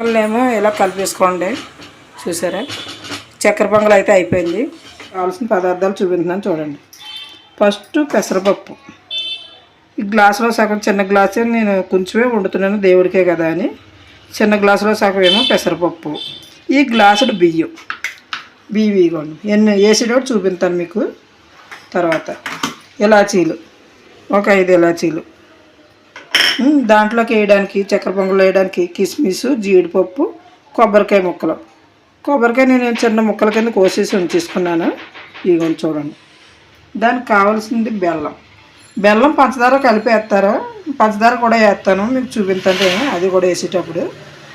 పొంగల్నేమో ఇలా కలిపేసుకోండి? చూసారా? చక్కెర పొంగల్ అయితే అయిపోయింది. కావాల్సిన పదార్థాలు చూపించాను చూడండి. ఫస్ట్ పెసరపప్పు. ఈ గ్లాసులో సగం చిన్న గ్లాసే నేను కొంచెమే వండుతున్నాను దేవుడికే కదా అని. చిన్న గ్లాసులో సగం ఏమో పెసరపప్పు. ఈ గ్లాసుడు బియ్యం. బియ్యం ఇవ్వండి. ఎన్ని వేసేటప్పుడు చూపిస్తాను మీకు. తర్వాత ఇలాచీలు ఒక ఐదు ఇలాచీలు దాంట్లోకి వేయడానికి చక్కెర పొంగల్ వేయడానికి కిస్మిస్ జీడిపప్పు కొబ్బరికాయ ముక్కలు. కొబ్బరికాయ నేను చిన్న ముక్కల కింద కోసేసి ఉంచేసుకున్నాను. ఇదిగోండి చూడండి. దానికి కావాల్సింది బెల్లం. బెల్లం పంచదార కలిపి వేస్తారు? పంచదార కూడా వేస్తాను. మీకు చూపించండి. అది కూడా వేసేటప్పుడు.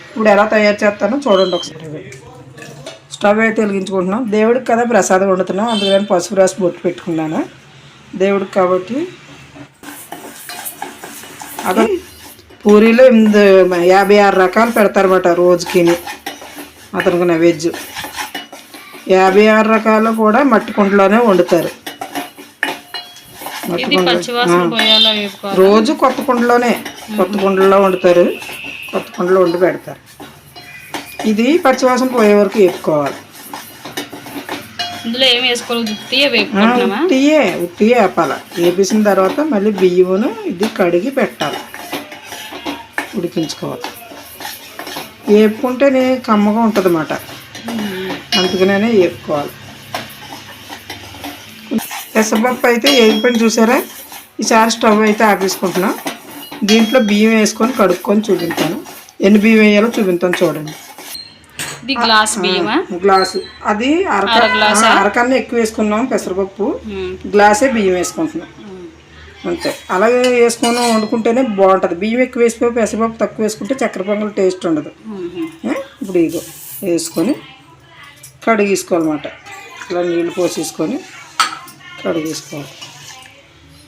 ఇప్పుడు ఎలా తయారు చేస్తానో చూడండి ఒకసారి. స్టవ్ అయితే వెలిగించుకుంటున్నాం. దేవుడికి కదా ప్రసాదం వండుతున్నాం. అందుకని పసుపు రాసి బొట్టు పెట్టుకున్నాను. దేవుడికి కాబట్టి అదే పూరీలో ఎనిమిది యాభై ఆరు రకాలు పెడతారన్నమాట రోజుకి అతనికి వెజ్. యాభై ఆరు రకాలు కూడా మట్టి కుండలోనే వండుతారు. రోజు కొత్త కుండలోనే కొత్త కుండలో వండుతారు కొత్త కుండలో వండి పెడతారు. ఇది పచ్చివాసన పోయే వరకు వేపుకోవాలి ఇందులో ఏమి వేసుకోవాలి? ఉత్తియే వేపుకుంటున్నామా ఉట్టియే ఉట్టియే వేపాలి. వేపేసిన తర్వాత మళ్ళీ బియ్యమును ఇది కడిగి పెట్టాలి. ఉడికించుకోవాలి. వేపుకుంటేనే కమ్మగా ఉంటుంది అన్నమాట అందుకనే వేపుకోవాలి. పెసరపప్పు అయితే వేగిపోయిన చూసారా? ఈసారి స్టవ్ అయితే ఆపేసుకుంటున్నాం. దీంట్లో బియ్యం వేసుకొని కడుక్కొని చూపించాను. ఎన్ని బియ్యం వేయాలో చూపించాను చూడండి. ఇది గ్లాస్ బియ్యమా గ్లాసు. అది అరక అరకన్నా ఎక్కువ వేసుకున్నాం పెసరపప్పు. గ్లాసే బియ్యం వేసుకుంటున్నాం. అంతే. అలాగే వేసుకొని వండుకుంటేనే బాగుంటుంది. బియ్యం ఎక్కువ వేసిపోయి పెసరపప్పు తక్కువ వేసుకుంటే చక్కెర పొంగల్ టేస్ట్ ఉండదు? ఇప్పుడు ఇగో వేసుకొని కడిగేసుకోవాలన్నమాట. ఇలా నీళ్ళు పోసేసుకొని కడిగేసుకోవాలి.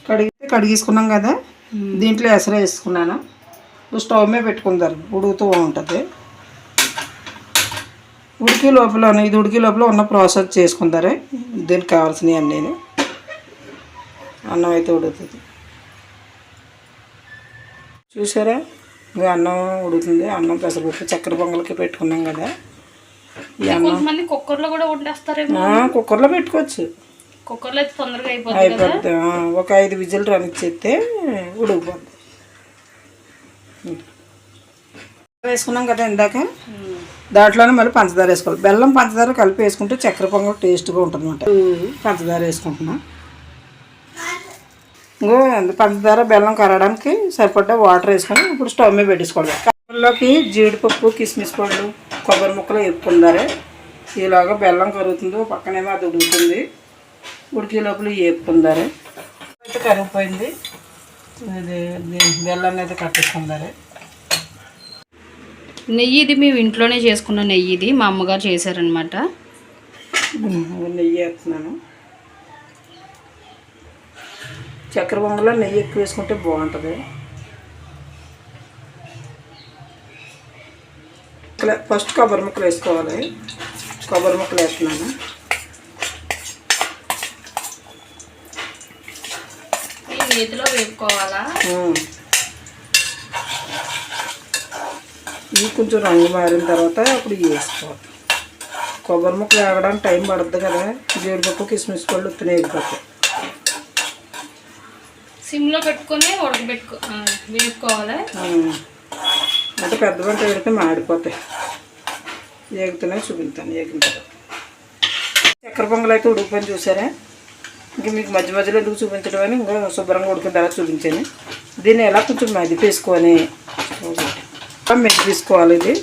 కడిగితే కడిగేసుకున్నాం కదా? దీంట్లో ఎసరు వేసుకున్నాను? స్టవ్ మీద పెట్టుకుందారు ఉడుకుతూ ఉంటుంది. ఉడికి లోపల ఇది ఉడికి లోపల ఉన్న ప్రాసెస్ చేసుకుంటారే. దీనికి కావాల్సినవి అన్నీ. అన్నం అయితే ఉడుకుతుంది. చూసారా? ఇంకా అన్నం ఉడుకుతుంది. అన్నం పెసరపప్పు చక్కెర పొంగల్కి పెట్టుకున్నాం కదా. కొంతమంది కుక్కర్లో కూడా వండేస్తారేమో. కుక్కర్లో పెట్టుకోవచ్చు. కుక్కర్లో అయితే తొందరగా అయిపోతుంది ఒక ఐదు విజిల్ రనిచ్చేస్తే ఉడికిపోద్ది. వేసుకున్నాం కదా ఇందాక. దాంట్లోనే మళ్ళీ పంచదార వేసుకోవాలి. బెల్లం పంచదార కలిపి వేసుకుంటే చక్కెర పొంగల్ టేస్ట్గా ఉంటుంది అనమాట పంచదార వేసుకుంటున్నాం. ఇంకో పంచదార బెల్లం కరగడానికి సరిపడ్డ వాటర్ వేసుకొని ఇప్పుడు స్టవ్ మీద పెట్టేసుకోవాలి. కవర్లోకి జీడిపప్పు కిస్మిస్ పళ్ళు కొబ్బరి ముక్కలు వేపుకుందారే. ఈలాగా బెల్లం కరుగుతుంది పక్కనేమో అది ఉడుకుతుంది. ఉడికే లోపల వేపుకుందారే. అయితే కరిగిపోయింది. ఇది ఇది బెల్లాన్ని అయితే కట్టేసుకుందారే. నెయ్యి ఇది మేము ఇంట్లోనే చేసుకున్న నెయ్యి ఇది మా అమ్మగారు చేశారనమాట నెయ్యి వేస్తున్నాను. చక్కెర పొంగల్లో నెయ్యి ఎక్కువ వేసుకుంటే బాగుంటుంది. ఫస్ట్ కొబ్బరి ముక్కలు వేసుకోవాలి. కొబ్బరి ముక్కలు వేస్తున్నాను. నేతిలో వేపుకోవాలా? ఇవి కొంచెం రంగు మారిన తర్వాత అప్పుడు వేసుకోవాలి. కొబ్బరి ముక్కలు వేగడానికి టైం పడుతుంది కదా. జీడిపప్పు కిస్మిస్ పళ్ళు ఉత్తిన వేగిపోతాయి సిమ్లో పెట్టుకొని ఉడకబెట్టుకో వేపుకోవాలి. అంటే పెద్ద పంట పెడితే మాడిపోతాయి. ఏగుతున్నాయి చూపిస్తాను ఏగిన తర్వాత చక్కెర పొంగల్ అయితే ఉడికిపోయి చూసారా? ఇంక మీకు మధ్య మధ్యలో ఎందుకు చూపించడం అని ఇంకా శుభ్రంగా ఉడికిన తర్వాత చూపించాను. దీన్ని ఎలా కొంచెం మెదిపేసుకొని మెదిపేసుకోవాలి ఇది.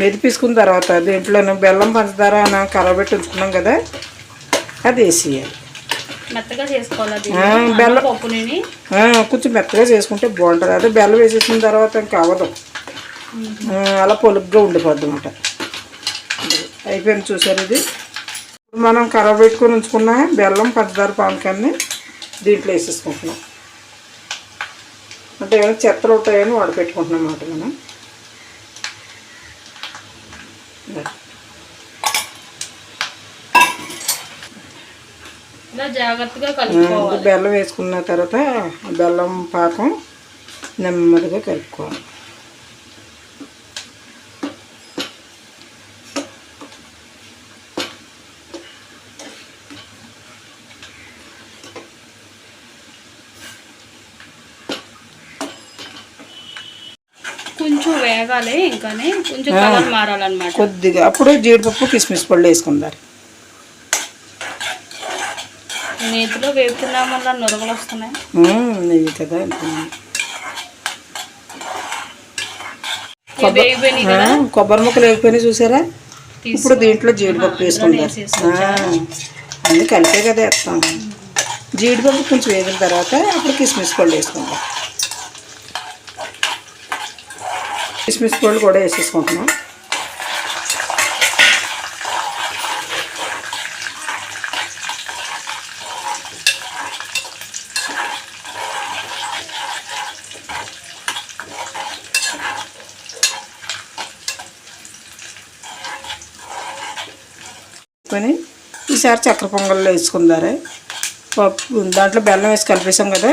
మెదిపేసుకున్న తర్వాత దీంట్లో బెల్లం పంచదార అని కరబెట్టి ఉంచుకున్నాం కదా అది వేసేయాలి. మెత్తగా చేసుకోవాలి బెల్లం పప్పుని కొంచెం మెత్తగా చేసుకుంటే బాగుంటుంది. అదే బెల్లం వేసేసిన తర్వాత ఇంకా అవ్వదు. అలా పొలుగ్గా ఉండిపోద్ది అనమాట అయిపోయింది చూసారు ఇది. మనం కర్ర పెట్టుకొని ఉంచుకున్న బెల్లం పంచదార పానకాన్ని దీంట్లో వేసేసుకుంటున్నాం. అంటే ఏమైనా చెత్తలు ఉంటాయని వడపెట్టుకుంటున్నాం అన్నమాట మనం జాగ్రత్తగా బెల్లం వేసుకున్న తర్వాత బెల్లం పాకం నెమ్మదిగా కలుపుకోవాలి. కొంచెం వేగాలి ఇంకానే కొంచెం కలర్ మారాలన్నమాట. కొద్దిగా అప్పుడు జీడిపప్పు కిస్మిస్ పళ్ళు వేసుకుందారు నేతిలో వేపుతున్నాం వల్ల నురగలు వస్తున్నాయి. నెయ్యి కదా కొబ్బరి ముక్కలు వేగిపోయినాయి చూసారా? ఇప్పుడు దీంట్లో జీడిపప్పు వేసుకుంటారు? అన్నీ కలిపే కదా వేస్తాం. జీడిపప్పు కొంచెం వేగిన తర్వాత అప్పుడు కిస్మిస్ పళ్ళు వేసుకుంటాం కిస్మిస్ పళ్ళు కూడా వేసేసుకుంటున్నాం. కొని ఈసారి చక్కెర పొంగల్లో వేసుకుందారే. పప్పు దాంట్లో బెల్లం వేసి కలిపేసాం కదా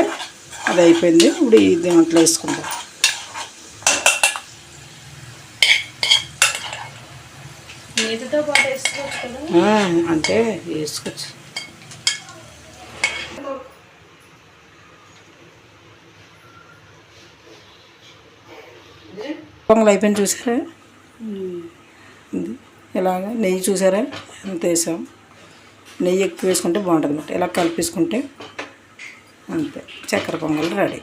అది అయిపోయింది. ఇప్పుడు ఈ దాంట్లో వేసుకుందాం నేతితో పాటు వేసుకోవచ్చు కదా ఆ, అంటే వేసుకోవచ్చు. పొంగల్ అయిపోయింది చూసారా? ఇది ఇలాగ నెయ్యి చూసారా? ఎంత వేసాం? నెయ్యి ఎక్కువ వేసుకుంటే బాగుంటుంది అనమాట ఇలా కలిపేసుకుంటే అంతే. చక్కెర పొంగల్ రెడీ.